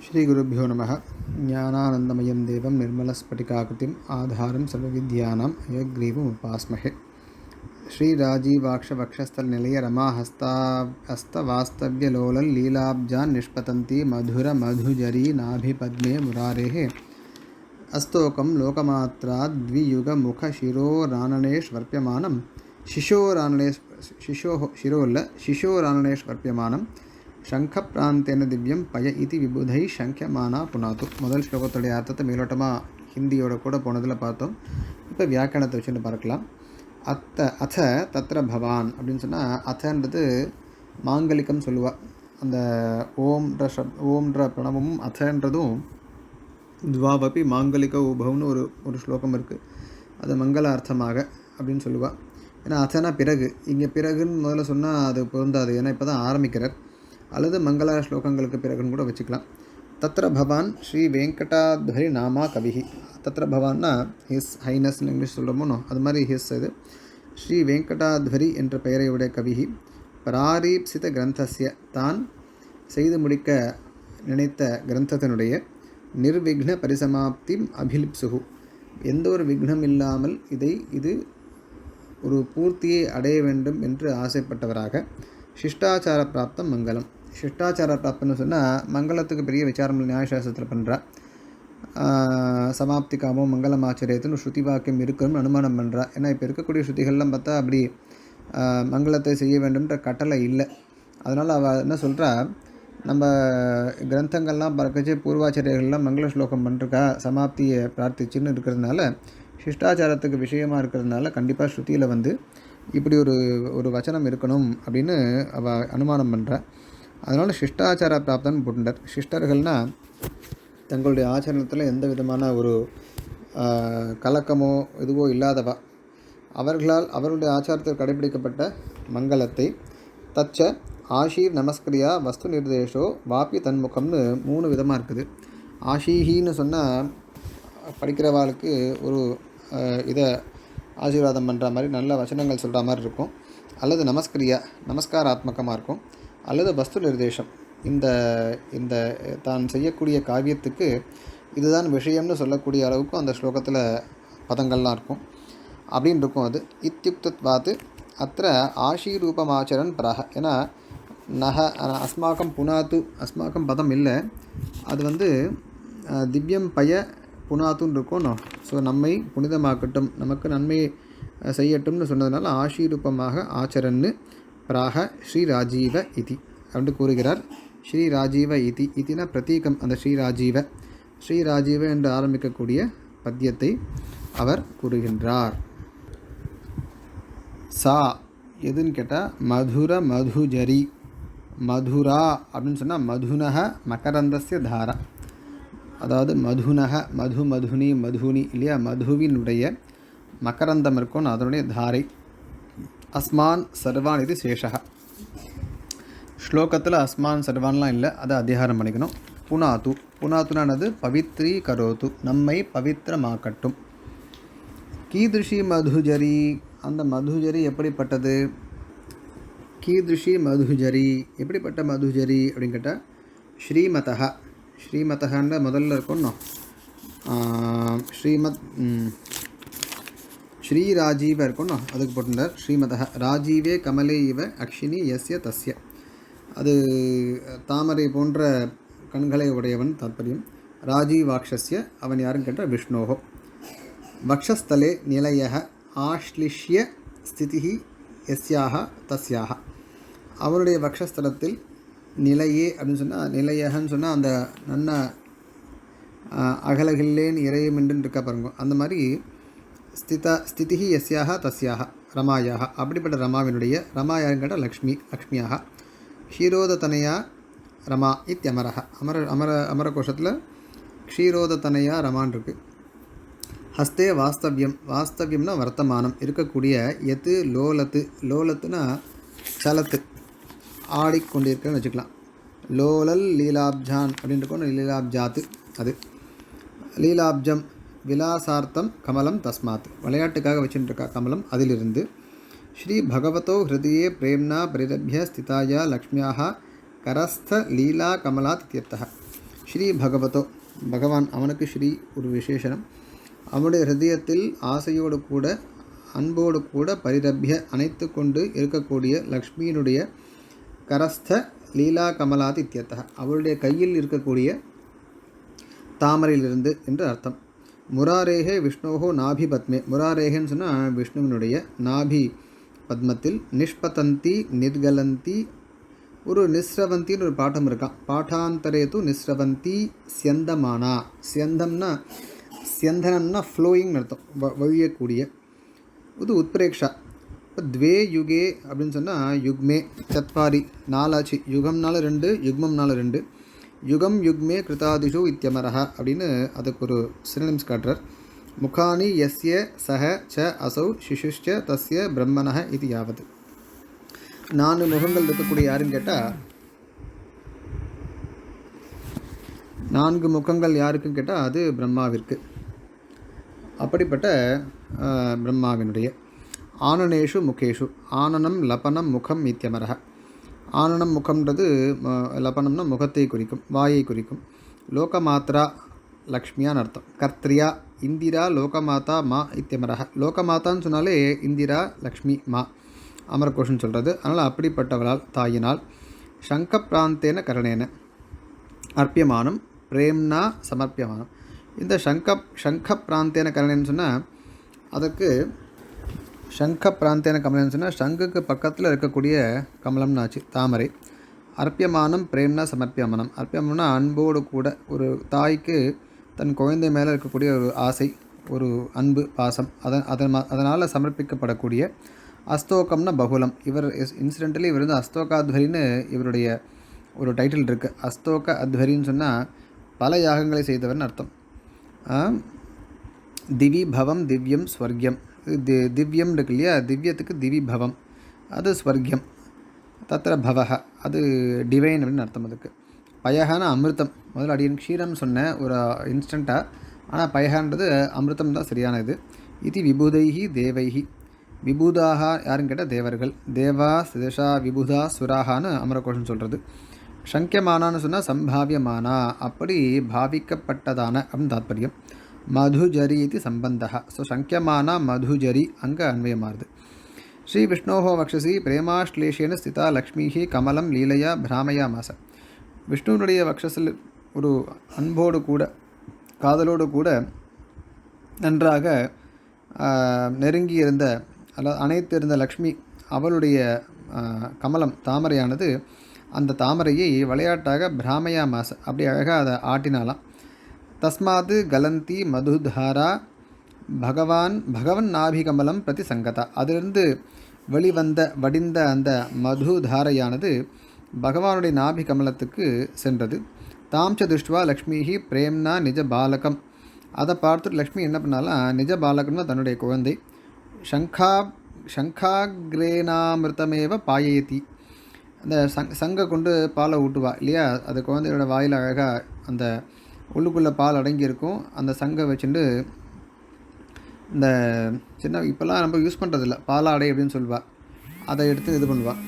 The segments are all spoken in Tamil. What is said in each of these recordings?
श्रीगुरुभ्यो नमः. ज्ञानानन्दमयं देवं निर्मलस्फटिकाकृतिम् आधारं सर्वविद्यानाम् अयग्रीवमुपास्महे श्रीराजीवाक्षवक्षस्थलनिलयरमाहस्ता हस्तवास्तव्यलोलल् लीलाब्जान् निष्पतन्ती मधुरमधुजरी नाभिपद्मे मुरारेः. अस्तोकं लोकमात्राद्वियुगमुखशिरोराननेष्वर्प्यमानं शिशोरानने शिशोः शिरोल्ल शिशोराननेष्वर्प्यमानं சங்கப்பிராந்தேன திவ்யம் பய இதி விபுதை சங்கமானா புனாத்து முதல் ஸ்லோகத்துடைய அர்த்தத்தை மேலோட்டமாக ஹிந்தியோட கூட போனதில் பார்த்தோம் இப்போ வியாக்கரணத்தை வச்சுன்னு பார்க்கலாம் அத்த அத்த தத்திர பவான் அப்படின்னு சொன்னால் அத்தன்றது மாங்கலிக்கம் சொல்லுவாள் அந்த ஓம்ன்ற சப் ஓம்ன்ற பிரணவமும் அத்தன்றதும் துவாவபி மாங்கலிக உபவம்னு ஒரு ஒரு ஸ்லோகம் இருக்குது அது மங்கள அர்த்தமாக அப்படின்னு சொல்லுவாள் ஏன்னா அத்தனா பிறகு இங்கே பிறகுன்னு முதல்ல சொன்னால் அது பொருந்தாது. ஏன்னா இப்போ தான் ஆரம்பிக்கிறார்। அல்லது மங்கள ஸ்லோகங்களுக்கு பிறகுன்னு கூட வச்சுக்கலாம். தத்ர பவான் ஸ்ரீ வெங்கடாத்வரி நாமா கவிஹி. தத்ர பவான்னா ஹிஸ் ஹைனஸ்னு இங்கிலீஷ் சொல்கிறோமோ அது மாதிரி ஹிஸ் இது. ஸ்ரீ வெங்கடாத்வரி என்ற பெயரையுடைய கவிஹி. பராரீப்சித கிரந்தசிய தான் செய்து முடிக்க நினைத்த கிரந்தத்தினுடைய நிர்விக்ன பரிசமாப்தி அபிலிப்சுகு எந்த ஒரு விக்னம் இல்லாமல் இதை இது ஒரு பூர்த்தியை அடைய வேண்டும் என்று ஆசைப்பட்டவராக சிஷ்டாச்சார பிராப்தம் மங்களம். சிஷ்டாச்சார பிராப்தம்னு சொன்னால் மங்களத்துக்கு பெரிய விசாரம் நியாயசாஸ்திரத்தில் பண்ணுறா சமாப்தி காமம் மங்களம் ஆச்சரியத்துன்னு ஸ்ருதி வாக்கியம் இருக்குன்னு அனுமானம் பண்ணுறா ஏன்னா இப்போ இருக்கக்கூடிய ஸ்ருதிகள்லாம் பார்த்தா அப்படி மங்களத்தை செய்ய வேண்டும்ன்ற கட்டளை இல்லை. அதனால் அவள் என்ன சொல்கிறா நம்ம கிரந்தங்கள்லாம் பறக்கச்சு பூர்வாச்சாரியர்கள்லாம் மங்கள ஸ்லோகம் பண்ணிருக்கா சமாப்தியை பிரார்த்திச்சுன்னு இருக்கிறதுனால சிஷ்டாச்சாரத்துக்கு விஷயமாக இருக்கிறதுனால கண்டிப்பாக ஸ்ருதியில் வந்து இப்படி ஒரு ஒரு வச்சனம் இருக்கணும் அப்படின்னு அவள் அனுமானம் பண்ணுறா அதனால் சிஷ்டாச்சார பிராப்தன் போட்டுட்டார் சிஷ்டர்கள்னால் தங்களுடைய ஆச்சரணத்தில் எந்த விதமான ஒரு கலக்கமோ இதுவோ இல்லாதவா. அவர்களால் அவர்களுடைய ஆச்சாரத்தில் கடைபிடிக்கப்பட்ட மங்களத்தை தச்ச ஆஷீர் நமஸ்கிரியா வஸ்து நிர்தேஷோ வாப்பி தன்முகம்னு மூணு விதமாக இருக்குது. ஆஷீஹின்னு சொன்னால் படிக்கிறவாளுக்கு ஒரு இதை ஆசீர்வாதம் பண்ணுற மாதிரி நல்ல வசனங்கள் சொல்கிற மாதிரி இருக்கும். அல்லது நமஸ்கிரியா நமஸ்காராத்மகமாக இருக்கும். அல்லது வஸ்து நிர்தேசம். இந்த இந்த தான் செய்யக்கூடிய காவியத்துக்கு இதுதான் விஷயம்னு சொல்லக்கூடிய அளவுக்கு அந்த ஸ்லோகத்தில் பதங்கள்லாம் இருக்கும். அப்படின்னு இருக்கும் அது. இத்தியுக்தத்வாத்து அத்த ஆஷீரூபமாச்சரன் பிரக ஏன்னா நக அஸ்மாக்கம் புனாத்து அஸ்மாக்கம் பதம் இல்லை. அது வந்து திவ்யம் பய புனாத்துன்னு இருக்கும். ஸோ நம்மை புனிதமாக்கட்டும் நமக்கு நன்மை செய்யட்டும்னு சொன்னதுனால ஆஷீரூபமாக ஆச்சரன்னு பிராக ஸ்ரீ ராஜீவ இதி அப்படின்னு கூறுகிறார். ஸ்ரீ ராஜீவ இதி. இதினா பிரதீகம் அந்த ஸ்ரீ ராஜீவ ஸ்ரீ ராஜீவ என்று ஆரம்பிக்கக்கூடிய பத்தியத்தை அவர் கூறுகின்றார். சா எதுன்னு கேட்டால் மதுர மதுஜரி. மதுரா அப்படின்னு சொன்னால் மதுனக மகரந்தசிய தாரா. அதாவது மதுனக மது மதுனி மதுனி இல்லையா? மதுவினுடைய மகரந்தம் இருக்கும் அதனுடைய தாரை. அஸ்மான் சர்வான் இது சேஷக. ஸ்லோகத்தில் அஸ்மான் சர்வான்லாம் இல்லை அதை அதிகாரம் பண்ணிக்கணும். புனாத்து. புனாத்துனானது பவித்ரி கரோத்து நம்மை பவித்திரமாக்கட்டும். கீதிருஷி மதுஜரி. அந்த மதுஜரி எப்படிப்பட்டது? கீதிருஷி மதுஜரி. எப்படிப்பட்ட மதுஜரி அப்படின்னு கேட்டால் ஸ்ரீமதா ஸ்ரீமதகான்னு முதல்ல இருக்கணும் ஸ்ரீமத் ஸ்ரீ ராஜீவ இருக்கணும் அதுக்கு போட்டிருந்தார். ஸ்ரீமதா ராஜீவே கமலே இவ அக்ஷினி எஸ்ய தஸ்ய. அது தாமரை போன்ற கண்களை உடையவன் தாற்பயம். ராஜீவாக்ஷஸ்ய அவன் யாரும் கேட்டால் விஷ்ணோகோ. வக்ஷஸ்தலே நிலைய ஆஷ்லிஷ்ய ஸ்திதி எஸ்யாக தஸ்யாக. அவருடைய வக்ஷஸ்தலத்தில் நிலையே அப்படின்னு சொன்னால் நிலையகன்னு சொன்னால் அந்த நன்ன அகலகில்லேன் இறையும் என்று இருக்க பாருங்க. அந்த மாதிரி ஸ்திதா ஸ்திதி எஸ்யாக தஸ்யாக ரமாயாக அப்படிப்பட்ட ரமாவினுடைய ரமா லக்ஷ்மி லக்ஷ்மியாக க்ஷீரோதத்தனையா ரமா இத்தியமரக அமர அமர அமரகோஷத்தில் க்ஷீரோதத்தனையா ரமான் இருக்கு. ஹஸ்தே வாஸ்தவியம். வாஸ்தவியம்னா வர்த்தமானம். இருக்கக்கூடிய எத்து லோலத்து. லோலத்துனா சலத்து. ஆடிக்கொண்டிருக்கிறன்னு வச்சுக்கலாம். லோலல் லீலாப்ஜான் அப்படின்ட்டு கொண்டு லீலாப்ஜாத்து அது. லீலாப்ஜம். விலாசார்த்தம் கமலம் தஸ்மாத். விளையாட்டுக்காக வச்சுட்டுருக்கா கமலம்? அதிலிருந்து ஸ்ரீ பகவதோ ஹிருதயே பிரேம்னா பரிரபிய ஸ்திதாயா லக்ஷ்மியாக கரஸ்த லீலா கமலாத் இத்தியர்த்தः ஸ்ரீ பகவதோ பகவான் அவனுக்கு ஸ்ரீ ஒரு விசேஷனம். அவனுடைய ஹிருதயத்தில் ஆசையோடு கூட அன்போடு கூட பரிரபிய அணைத்து கொண்டு இருக்கக்கூடிய லக்ஷ்மியினுடைய கரஸ்த லீலா கமலாத் இத்தியர்த்தக அவளுடைய கையில் இருக்கக்கூடிய தாமரையிலிருந்து என்று அர்த்தம். முராரேகே விஷ்ணோகோ நாபி பத்மே. முராரேகன்னு சொன்னால் விஷ்ணுவினுடைய நாபி பத்மத்தில் நிஷ்பதந்தி நிர்கலந்தி ஒரு நிஸ்ரவந்தின்னு ஒரு பாட்டம் இருக்கான் பாட்டாந்தரே நிஸ்ரவந்தி சியந்தமானா சியந்தம்னா சியந்தனம்னா ஃப்ளோயிங் அர்த்தம். வ- வழியக்கூடிய. இது உத்பிரேக்ஷா. இப்போ துவே யுகே அப்படின்னு சொன்னால் யுக்மே சத்வாரி நாலாச்சு யுகம்னால ரெண்டு யுக்மம்னால ரெண்டு. யுகம் யுக்மே கிருதாதிஷு இத்தியமரக அப்படின்னு அதுக்கு ஒரு சினிம்ஸ் காட்டுறார். முகானி எஸ்ய சஹ ச அசௌ சிசுஷ்ச தஸ்ய பிரம்மனக இது யாவது. நான்கு முகங்கள் இருக்கக்கூடிய யாருன்னு கேட்டால் நான்கு முகங்கள் யாருக்குன்னு கேட்டால் அது பிரம்மாவிற்கு. அப்படிப்பட்ட பிரம்மாவினுடைய. ஆனனேஷு முகேஷு. ஆனனம் லபனம் முகம் இத்தியமரக ஆனனம் முகம்ன்றது லபனம்னா முகத்தை குறிக்கும் வாயை குறிக்கும். லோகமாத்ரா லக்ஷ்மியான்னு அர்த்தம். கர்த்ரியா இந்திரா லோகமாதா மா இத்தியமரக லோகமாதான்னு சொன்னாலே இந்திரா லக்ஷ்மி மா. அமரகோஷன் சொல்கிறது அதனால் அப்படிப்பட்டவளால் தாயினால். சங்க பிராந்தேன கரணேன. அர்ப்பியமானம் பிரேம்னா சமர்ப்பியமானம். இந்த சங்க சங்க பிராந்தேன கரணேன்னு சொன்னால் அதற்கு சங்க பிராந்தியான கமலம்னு சொன்னால் சங்குக்கு பக்கத்தில் இருக்கக்கூடிய கமலம்னு ஆச்சு தாமரை. அர்ப்பியமானம் பிரேம்னா சமர்ப்பியமானம். அர்ப்பியமானம்னா அன்போடு கூட ஒரு தாய்க்கு தன் குழந்தை மேலே இருக்கக்கூடிய ஒரு ஆசை ஒரு அன்பு பாசம். அதன் அதன் அதனால் சமர்ப்பிக்கப்படக்கூடிய அஸ்தோகம்னா பகுலம். இவர் இன்சிடென்டலி இவர் வந்து அஸ்தோகாத்வரின்னு இவருடைய ஒரு டைட்டில் இருக்குது அஸ்தோக அத்வரின்னு சொன்னால் பல யாகங்களை செய்தவர்னு அர்த்தம். திவி பவம் திவ்யம் ஸ்வர்கியம். தி திவ்யம் இருக்கு இல்லையா? திவ்யத்துக்கு திவி பவம் அது ஸ்வர்கியம் தத்திர பவக அது டிவைன் அப்படின்னு அர்த்தம் அதுக்கு. பயகான அமிர்தம். முதல்ல அடியன் க்ஷீரம் சொன்னேன் ஒரு இன்ஸ்டண்ட்டாக ஆனால் பயகான்றது அமிர்தம் தான் சரியான இது இது விபூதைஹி தேவைஹி. விபூதாக யாருன்னு கேட்டால் தேவர்கள். தேவா சிதஷா விபுதா சுராகான்னு அமரகோஷன் சொல்கிறது சங்கியமானான்னு சொன்னால் சம்பாவியமானா. அப்படி பாவிக்கப்பட்டதான அப்படின்னு தாத்பரியம். மதுஜரி இது சம்பந்தः ஸோ சங்கியமானா மதுஜரி அங்கே அன்வயமாறுது ஸ்ரீ விஷ்ணோ வக்ஷசி பிரேமாஷ்லேஷேன ஸ்திதா லக்ஷ்மிஹி கமலம் லீலையா பிராமயாமாச விஷ்ணுனுடைய வக்ஷஸில் ஒரு அன்போடு கூட காதலோடு கூட நன்றாக நெருங்கியிருந்த நெருங்கி இருந்த அல்ல அனைத்து இருந்த லக்ஷ்மி அவளுடைய கமலம் தாமரையானது அந்த தாமரையை விளையாட்டாக பிராமயாமாச அப்படி அழகாக அதை ஆட்டினாலாம் தஸ்மாத் கலந்தி மதுதாரா பகவான் பகவன் நாபிகமலம் பிரதி சங்கதா அதிலிருந்து வெளிவந்த வடிந்த அந்த மதுதாரையானது பகவானுடைய நாபிகமலத்துக்கு சென்றது. தாம்ச திருஷ்டுவா லக்ஷ்மிஹி பிரேம்னா நிஜ பாலகம். அதை பார்த்துட்டு லக்ஷ்மி என்ன பண்ணாலாம் நிஜ பாலகம்னா தன்னுடைய குழந்தை. சங்கா சங்காகிரேனாமிருத்தமேவ பாயயதி அந்த சங் சங்கை கொண்டு பாலை ஊட்டுவா இல்லையா? அது குழந்தையோட வாயில் அழகாக அந்த உள்ளுக்குள்ளே பால் அடங்கியிருக்கும். அந்த சங்கை வச்சுட்டு இந்த சின்ன இப்போல்லாம் நம்ம யூஸ் பண்ணுறதில்ல பாலாடை அப்படின்னு சொல்லுவாள் அதை எடுத்து இது பண்ணுவாள்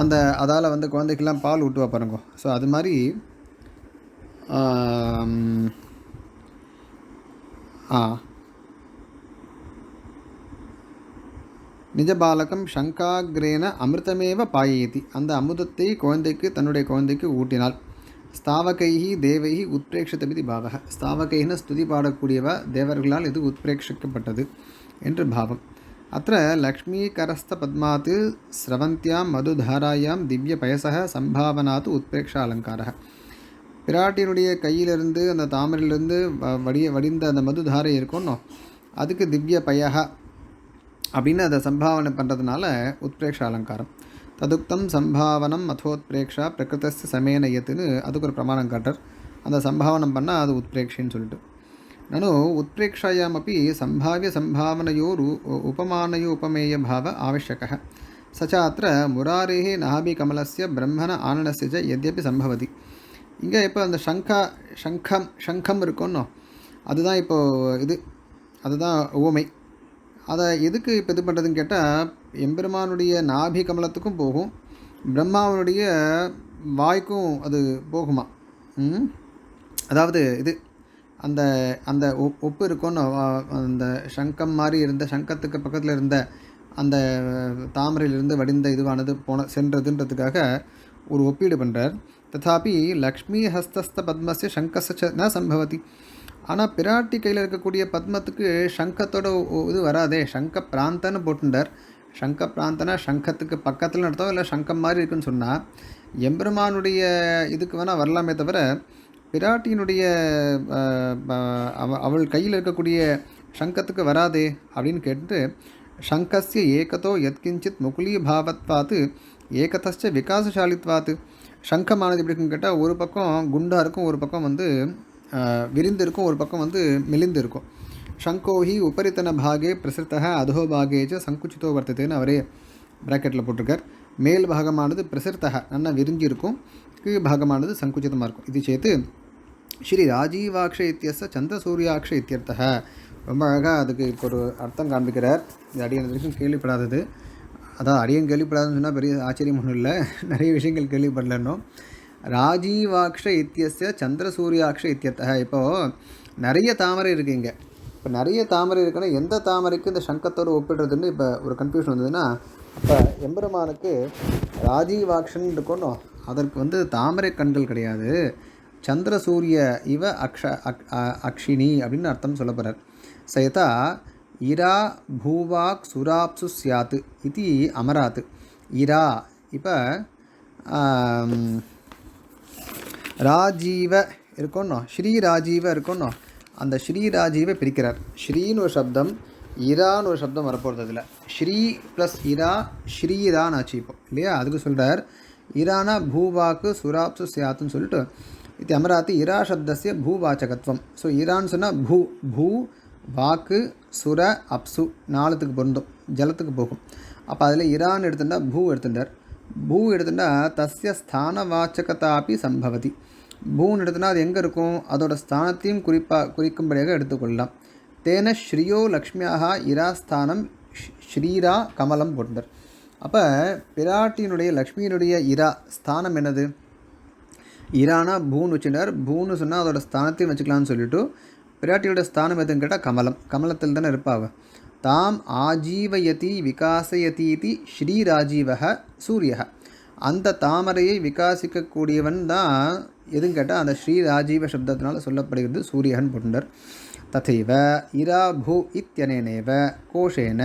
அந்த அதால் வந்து குழந்தைக்கெல்லாம் பால் ஊட்டுவா பாருங்க. ஸோ அது மாதிரி ஆ. நிஜ பாலகம் சங்காகிரேன அமிர்தமேவ பாயேதி. அந்த அமுதத்தை குழந்தைக்கு தன்னுடைய குழந்தைக்கு ஊட்டினாள். ஸ்தாவகைஹி தேவைஹி உத்பிரேக்ஷிதமிதி பாவக. ஸ்தாவகைன ஸ்துதி பாடக்கூடியவ தேவர்களால் இது உத்பிரேஷிக்கப்பட்டது என்று பாவம். அத்த லக்ஷ்மீகரஸ்த பத்மாத் ஸ்ரவந்தியாம் மதுதாராயாம் திவ்ய பயசக சம்பாவனாத்து உத்பிரேக்ஷ அலங்காரக. பிராட்டியினுடைய கையிலிருந்து அந்த தாமரையிலிருந்து வ- வடிய வடிந்த அந்த மதுதாரை இருக்கும்னோ அதுக்கு திவ்ய பயக அப்படின்னு அதை சம்பாவனை பண்ணுறதுனால உத்பிரேஷ அலங்காரம். ததுக்தம் சம்பாவனம் அத்தோத்பிரேக்ஷா பிரகிருத்தஸ் சமேன இயத்துன்னு அதுக்கு ஒரு பிரமாணம் காட்டார் அந்த சம்பாவனம் பண்ணால் அது உத்பிரேக்ஷின்னு சொல்லிட்டு। நனு அப்படி சம்பாவிய சம்பாவனையோரு உபமானையோ உபமேய பாவ ஆவசியக சச்சாத்திர முராரேஹ நாபி கமலஸ்ய பிரம்மண ஆனனஸ்ய ஜ எத்யப்பி சம்பவதி। இங்கே இப்போ அந்த சங்கா சங்கம் சங்கம் இருக்குன்னோ அதுதான் இப்போது இது அதுதான் ஓமை அதை எதுக்கு இப்போ இது பண்ணுறதுன்னு கேட்டால் எம்பெருமானுடைய நாபி கமலத்துக்கும் போகும் பிரம்மாவனுடைய வாய்க்கும் அது போகுமா? அதாவது இது அந்த அந்த ஒப் ஒப்பு இருக்கும்னு அந்த சங்கம் மாதிரி இருந்த சங்கத்துக்கு பக்கத்தில் இருந்த அந்த தாமரையிலிருந்து வடிந்த இதுவானது போன சென்றதுன்றதுக்காக ஒரு ஒப்பீடு பண்ணுறார் ததாபி லக்ஷ்மி ஹஸ்தஸ்த பத்மஸ்ய சங்கச ந சம்பவதி. ஆனால் பிராட்டி கையில் இருக்கக்கூடிய பத்மத்துக்கு சங்கத்தோட ஒ- இது வராதே சங்க பிராந்தன்னு போட்டுண்டார் சங்க பிராந்தனா சங்கத்துக்கு பக்கத்தில் அர்த்தம் இல்லை சங்கம் மாதிரி இருக்குன்னு சொன்னால் எம்பெருமானுடைய இதுக்கு வேணால் வரலாமே தவிர பிராட்டியினுடைய அவள் கையில் இருக்கக்கூடிய சங்கத்துக்கு வராதே அப்படின்னு கேட்டு சங்கஸ்ய ஏகத்தோ எத்கிஞ்சித் முகுலி பாவத்வாத்து ஏகதஸ்ய விகாசசாலித்வாத்து. சங்கமானது எப்படி இருக்குன்னு கேட்டால் ஒரு பக்கம் குண்டாக இருக்கும் ஒரு பக்கம் வந்து விரிந்து இருக்கும் ஒரு பக்கம் வந்து மெலிந்து இருக்கும் சங்கோஹி உபரித்தன பாகே பிரசித்தக அதோ பாகே ச சங்குச்சிதோ வர்த்ததேன்னு அவரே ப்ராக்கெட்டில் போட்டிருக்கார். மேல் பாகமானது பிரசித்தக நல்லா விரிஞ்சு இருக்கும் கீழ் பாகமானது சங்குச்சிதமாக இருக்கும். இது சேர்த்து ஸ்ரீ ராஜீவாக்ஷ இத்தியச சந்திரசூரியாக்ஷ இத்தியர்த்தக ரொம்ப அழகாக அதுக்கு இப்போ ஒரு அர்த்தம் காண்பிக்கிறார். இது அடியன் வரைக்கும் கேள்விப்படாதது. அதான் அடியன் கேள்விப்படாதுன்னு சொன்னால் பெரிய ஆச்சரியம் ஒன்றும் இல்லை. நிறைய விஷயங்கள் கேள்விப்படல ராஜீவாக்ஷ இத்தியச சந்திரசூரியாக்ஷ இத்தியர்த்தக இப்போது நிறைய தாமரை இருக்குது இங்கே. இப்போ நிறைய தாமரை இருக்குன்னா எந்த தாமரைக்கு இந்த சங்கத்தோடு ஒப்பிடுறதுன்னு இப்போ ஒரு கன்ஃபியூஷன் வந்ததுன்னா அப்போ எம்பெருமானுக்கு ராஜீவாக்ஷன் இருக்கணும். அதற்கு வந்து தாமரை கண்கள் கிடையாது. சந்திரசூரிய இவ அக்ஷ அக் அ- அக்ஷினி அப்படின்னு அர்த்தம் சொல்ல போகிறார் சயதா இரா பூவாக் சுராப்சு சியாத்து இது அமராத்து. இரா இப்போ ராஜீவ இருக்கணும். ஸ்ரீ ராஜீவ இருக்கணும். அந்த ஸ்ரீராஜீவை பிரிக்கிறார். ஸ்ரீன்னு ஒரு சப்தம் இரான்னு ஒரு சப்தம் வரப்போகிறது அதில். ஸ்ரீ ப்ளஸ் இரா ஸ்ரீரான்னு ஆச்சு இப்போ இல்லையா? அதுக்கு சொல்கிறார் இரானா பூவாக்கு சுராப்சு சியாத்துன்னு சொல்லிட்டு இது அமராத்தி இரா சப்தசிய பூவாச்சகத்துவம் ஸோ இரான்னு சொன்னால் பூ பூ வாக்கு சுர அப்சு நாளத்துக்கு பொருந்தும் ஜலத்துக்கு போகும். அப்போ அதில் இரான்னு எடுத்துட்டா பூ எடுத்துட்டார். பூ எடுத்துட்டா தஸ்ய ஸ்தான வாச்சகத்தாப்பி சம்பவதி. பூன்னு எடுத்துனா அது எங்கே இருக்கும்? அதோட ஸ்தானத்தையும் குறிப்பா குறிக்கும்படியாக எடுத்துக்கொள்ளலாம். தேன ஸ்ரீயோ லக்ஷ்மியாக இராஸ்தானம் ஷ்- ஸ்ரீரா கமலம் போட்டார் அப்போ பிராட்டியினுடைய லக்ஷ்மியினுடைய இரா ஸ்தானம் என்னது? இரானா பூன்னு வச்சுட்டார். பூன்னு சொன்னால் அதோட ஸ்தானத்தையும் வச்சுக்கலாம்னு சொல்லிட்டு பிராட்டியோட ஸ்தானம் எதுன்னு கேட்டால் கமலம். கமலத்தில் தானே இருப்பாவ தாம் ஆஜீவயதி விகாசயதி ஸ்ரீராஜீவக சூரியக. அந்த தாமரையை விகாசிக்கக்கூடியவன் தான் எதுன்னு கேட்டால் அந்த ஸ்ரீ ராஜீவ சப்தத்தினால் சொல்லப்படுகிறது சூரியகன் புண்டர். ததைவ இரா பூ இத்தியனேனேவ கோஷேன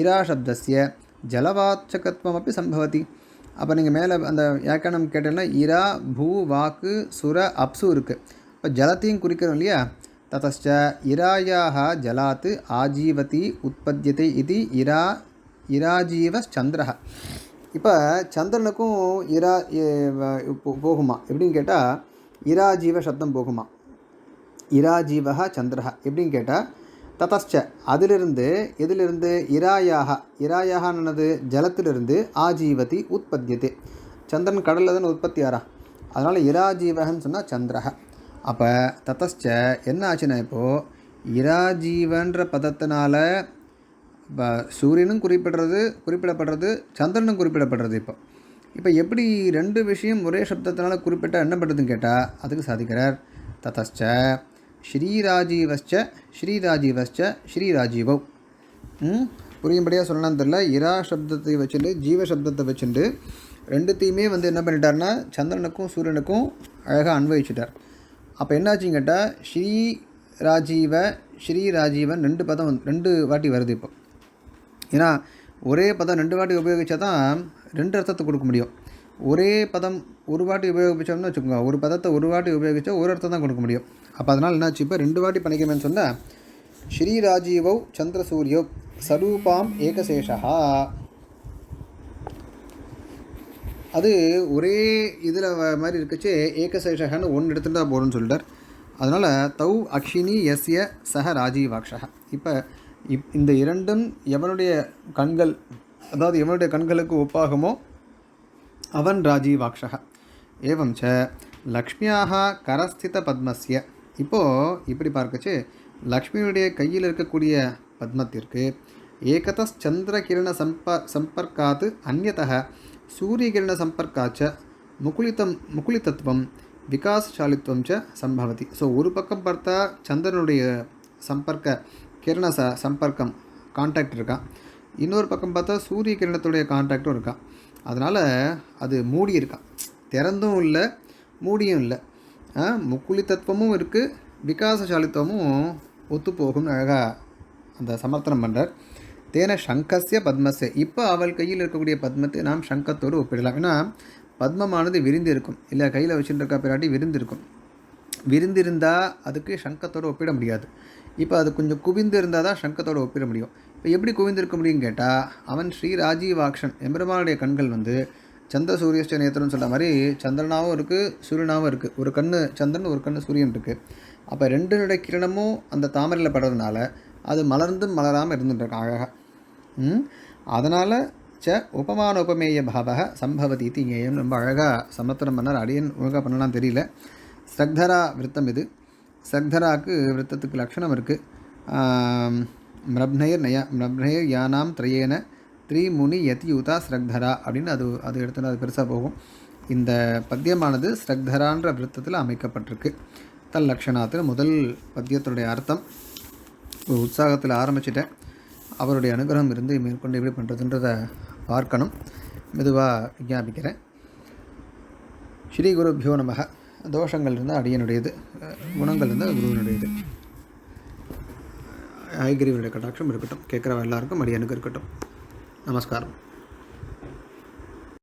இரா சப்தஸ்ய ஜலவாச்சகத்துவமப்பி சம்பவதி. அப்போ நீங்கள் மேலே அந்த வியாக்கரணம் கேட்டேன்னா இரா பூ வாக்கு சுர அப்சு இருக்குது இப்போ ஜலத்தையும் குறிக்கிறோம் இல்லையா? ததச்ச இராயாக ஜலாத்து ஆஜீவதி உற்பத்தியத்தை இது இரா இராஜீவ சந்திரஹ. இப்போ சந்திரனுக்கும் இரா போகுமா? எப்படின்னு கேட்டால் இராஜீவ சப்தம் போகுமா? இராஜீவக சந்திரஹா. எப்படின்னு கேட்டால் ததஸ்ச. அதிலிருந்து எதிலிருந்து இராயாக இராயாகன்னது ஜலத்திலிருந்து ஆஜீவதி உற்பத்தியது. சந்திரன் கடலில் தானே உற்பத்தி ஆறா அதனால் இராஜீவகன்னு சொன்னால் சந்திரஹ. அப்போ ததஸ்ச என்ன ஆச்சுன்னா இப்போது இராஜீவன்ற பதத்தினால சூரியனும் குறிப்பிடுறது குறிப்பிடப்படுறது சந்திரனும் குறிப்பிடப்படுறது இப்போ. இப்போ எப்படி ரெண்டு விஷயம் ஒரே சப்தத்தினால குறிப்பிட்டால் என்ன பண்ணுறதுன்னு கேட்டால் அதுக்கு சாதிக்கிறார். ததச்ச ஸ்ரீராஜீவஸ்ச ஸ்ரீராஜீவஸ்ச ஸ்ரீராஜீவவ் ம்? புரியும்படியாக சொல்லலாம் தெரில இரா சப்தத்தை வச்சுட்டு ஜீவ சப்தத்தை வச்சுட்டு ரெண்டுத்தையுமே வந்து என்ன பண்ணிட்டாருன்னா சந்திரனுக்கும் சூரியனுக்கும் அழகாக அன்வயிச்சிட்டார். அப்போ என்னாச்சுன்னு கேட்டால் ஸ்ரீ ராஜீவ ஸ்ரீ ராஜீவன் ரெண்டு பதம் வந்து ரெண்டு வாட்டி வருது இப்போ. ஏன்னா ஒரே பதம் ரெண்டு வாட்டி உபயோகித்தா தான் ரெண்டு அர்த்தத்தை கொடுக்க முடியும். ஒரே பதம் ஒரு வாட்டி உபயோகிச்சோம்னு வச்சுக்கோங்க. ஒரு பதத்தை ஒரு வாட்டி உபயோகிச்சா ஒரு அர்த்தம் தான் கொடுக்க முடியும். அப்போ அதனால் என்னாச்சு? இப்போ ரெண்டு வாட்டி பண்ணிக்கணும்னு சொன்னால் ஸ்ரீராஜீவோ சந்திர சந்திரசூரியோ சரூபாம் ஏகசேஷா அது ஒரே இதில் மாதிரி இருக்கச்சே ஏகசேஷகன்னு ஒன்று எடுத்துட்டா போகிறோன்னு சொல்லிட்டார். அதனால் தௌ அக்ஷினி எஸ்ய சஹ ராஜீவாக்ஷா இப்போ இப் இந்த இரண்டும் எவனுடைய கண்கள் அதாவது எவனுடைய கண்களுக்கு ஒப்பாகுமோ அவன் ராஜீவாக்ஷக. ஏவம் ச லக்ஷ்மியாக கரஸ்தித பத்மஸ்ய. இப்போது இப்படி பார்க்கச்சு லக்ஷ்மியுடைய கையில் இருக்கக்கூடிய பத்மத்திற்கு ஏகதஸ் சந்திரகிரண சம்ப சம்பர்க்காத்து அந்நதக சூரிய கிரண சம்பர்க்காச்ச முகுலித்தம் முகுலித்தத்துவம் விகாசசாலித்துவம் ச சம்பவதி. ஸோ ஒரு பக்கம் பார்த்தா சந்திரனுடைய சம்பர்க்க கிரண ச சம்பர்க்கம் கான்டாக்ட் இருக்கான் இன்னொரு பக்கம் பார்த்தா சூரிய கிரணத்துடைய கான்டாக்டும் இருக்கான் அதனால் அது மூடி இருக்கான் திறந்தும் இல்லை மூடியும் இல்லை. முக்குலி தத்துவமும் இருக்குது விகாசசாலித்துவமும் ஒத்துப்போகும்னு அழகாக அந்த சமர்த்தனம் பண்ணுறார் தேன சங்கஸ்ய பத்மஸ்ய. இப்போ அவள் கையில் இருக்கக்கூடிய பத்மத்தை நாம் சங்கத்தோடு ஒப்பிடலாம். ஏன்னா பத்மமானது விரிந்து இருக்கும் இல்லை கையில் வச்சுட்டு இருக்க பிராட்டி விரிந்து இருக்கும் விரிந்திருந்தால் அதுக்கு சங்கத்தோடு ஒப்பிட முடியாது. இப்போ அது கொஞ்சம் குவிந்து இருந்தால் தான் சங்கத்தோடு ஒப்பிட முடியும். இப்போ எப்படி குவிந்திருக்க முடியும்னு கேட்டால் அவன் ஸ்ரீ ராஜீவாக்ஷன் எம்பெருமானுடைய கண்கள் வந்து சந்திர சூரியஸ்ட நேத்திரம்னு சொல்கிற மாதிரி சந்திரனாகவும் இருக்குது சூரியனாகவும் இருக்குது ஒரு கண்ணு சந்திரன் ஒரு கண்ணு சூரியன் இருக்குது அப்போ ரெண்டுனுடைய கிரணமும் அந்த தாமரையில் படுறதுனால அது மலர்ந்தும் மலராமல் இருந்துட்டுருக்கு அழகாக அதனால் ச உபமான உபமேய பாவக சம்பவதி இது இங்கேயும் ரொம்ப அழகாக சமத்திரம் பண்ணார். அடியன் ஒழுங்காக பண்ணலாம் தெரியல. ஸ்ரக்தரா விருத்தம் இது. ஸ்ரக்தராக்கு விருத்தத்துக்கு லக்ஷணம் இருக்குது மிரப்னயர் நயா மிரப்னயர் யானாம் திரையேன த்ரீமுனி யதியூதா ஸ்ரக்தரா அப்படின்னு அது அது எடுத்துனா அது பெருசாக போகும். இந்த பத்தியமானது ஸ்ரக்தரான்ற விருத்தத்தில் அமைக்கப்பட்டிருக்கு. தல் லக்ஷணாத்து முதல் பத்தியத்தினுடைய அர்த்தம். ஒரு உற்சாகத்தில் ஆரம்பிச்சிட்டேன். அவருடைய அனுகிரகம் இருந்து மேற்கொண்டு எப்படி பண்ணுறதுன்றதை பார்க்கணும். மெதுவாக விஞ்ஞாபிக்கிறேன். ஸ்ரீ குருபியோ நமக. தோஷங்கள் இருந்தால் அடியனுடையது குணங்கள் இருந்தால் குருவினுடையது. ஐகிரிவனுடைய கட்டாட்சம் இருக்கட்டும் கேட்குறவ எல்லாருக்கும் அடியனுக்கு இருக்கட்டும். நமஸ்காரம்.